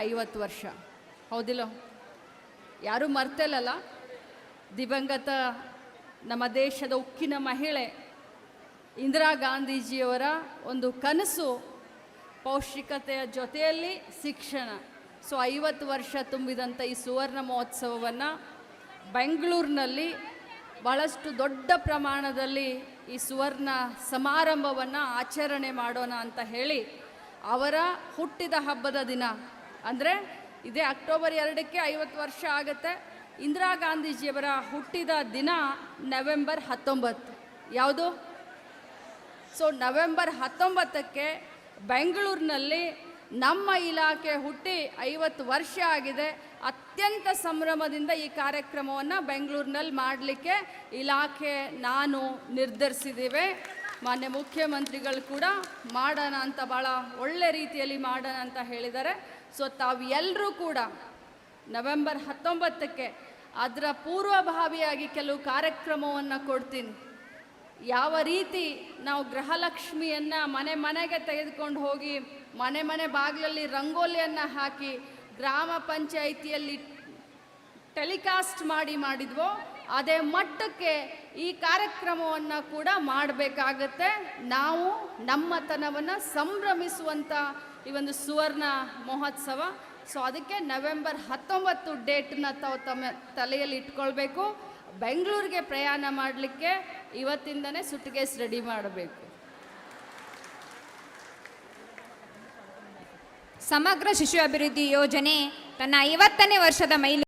ಐವತ್ತು ವರ್ಷ. ಹೌದಿಲ್ಲ? ಯಾರೂ ಮರ್ತಲ್ಲಲ್ಲ? ದಿವಂಗತ ನಮ್ಮ ದೇಶದ ಉಕ್ಕಿನ ಮಹಿಳೆ ಇಂದಿರಾ ಗಾಂಧೀಜಿಯವರ ಒಂದು ಕನಸು ಪೌಷ್ಟಿಕತೆಯ ಜೊತೆಯಲ್ಲಿ ಶಿಕ್ಷಣ. ಸೊ, ಐವತ್ತು ವರ್ಷ ತುಂಬಿದಂಥ ಈ ಸುವರ್ಣ ಮಹೋತ್ಸವವನ್ನು ಬೆಂಗಳೂರಿನಲ್ಲಿ ಭಾಳಷ್ಟು ದೊಡ್ಡ ಪ್ರಮಾಣದಲ್ಲಿ ಈ ಸುವರ್ಣ ಸಮಾರಂಭವನ್ನು ಆಚರಣೆ ಮಾಡೋಣ ಅಂತ ಹೇಳಿ ಅವರ ಹುಟ್ಟಿದ ಹಬ್ಬದ ದಿನ ಅಂದರೆ ಇದೇ ಅಕ್ಟೋಬರ್ ಎರಡಕ್ಕೆ ಐವತ್ತು ವರ್ಷ ಆಗುತ್ತೆ. ಇಂದಿರಾ ಗಾಂಧೀಜಿಯವರ ಹುಟ್ಟಿದ ದಿನ ನವೆಂಬರ್ ಹತ್ತೊಂಬತ್ತು. ಯಾವುದು? ಸೊ ನವೆಂಬರ್ ಹತ್ತೊಂಬತ್ತಕ್ಕೆ ಬೆಂಗಳೂರಿನಲ್ಲಿ ನಮ್ಮ ಇಲಾಖೆ ಹುಟ್ಟಿ ಐವತ್ತು ವರ್ಷ ಆಗಿದೆ. ಅತ್ಯಂತ ಸಂಭ್ರಮದಿಂದ ಈ ಕಾರ್ಯಕ್ರಮವನ್ನು ಬೆಂಗಳೂರಿನಲ್ಲಿ ಮಾಡಲಿಕ್ಕೆ ಇಲಾಖೆ ನಾನು ನಿರ್ಧರಿಸಿದ್ದೇವೆ. ಮಾನ್ಯ ಮುಖ್ಯಮಂತ್ರಿಗಳು ಕೂಡ ಮಾಡೋಣ ಅಂತ ಭಾಳ ಒಳ್ಳೆ ರೀತಿಯಲ್ಲಿ ಮಾಡೋಣ ಅಂತ ಹೇಳಿದ್ದಾರೆ. ಸೊ ತಾವೆಲ್ಲರೂ ಕೂಡ ನವೆಂಬರ್ ಹತ್ತೊಂಬತ್ತಕ್ಕೆ ಅದರ ಪೂರ್ವಭಾವಿಯಾಗಿ ಕೆಲವು ಕಾರ್ಯಕ್ರಮವನ್ನು ಕೊಡ್ತೀನಿ. ಯಾವ ರೀತಿ ನಾವು ಗೃಹಲಕ್ಷ್ಮಿಯನ್ನು ಮನೆ ಮನೆಗೆ ತೆಗೆದುಕೊಂಡು ಹೋಗಿ ಮನೆ ಮನೆ ಬಾಗಿಲಲ್ಲಿ ರಂಗೋಲಿಯನ್ನು ಹಾಕಿ ಗ್ರಾಮ ಪಂಚಾಯಿತಿಯಲ್ಲಿ ಟೆಲಿಕಾಸ್ಟ್ ಮಾಡಿ ಮಾಡಿದ್ವೋ ಅದೇ ಮಟ್ಟಕ್ಕೆ ಈ ಕಾರ್ಯಕ್ರಮವನ್ನು ಕೂಡ ಮಾಡಬೇಕಾಗತ್ತೆ. ನಾವು ನಮ್ಮತನವನ್ನು ಸಂಭ್ರಮಿಸುವಂಥ ಈ ಒಂದು ಸುವರ್ಣ ಮಹೋತ್ಸವ. ಸೊ ಅದಕ್ಕೆ ನವೆಂಬರ್ ಹತ್ತೊಂಬತ್ತು ಡೇಟನ್ನ ತಾವು ತಮ್ಮ ತಲೆಯಲ್ಲಿ ಇಟ್ಕೊಳ್ಬೇಕು. ಬೆಂಗಳೂರಿಗೆ ಪ್ರಯಾಣ ಮಾಡಲಿಕ್ಕೆ ಇವತ್ತಿಂದನೇ ಸುಟ್ಕೇಸ್ ರೆಡಿ ಮಾಡಬೇಕು. ಸಮಗ್ರ ಶಿಶು ಅಭಿವೃದ್ಧಿ ಯೋಜನೆ ತನ್ನ ಐವತ್ತನೇ ವರ್ಷದ ಮೈಲು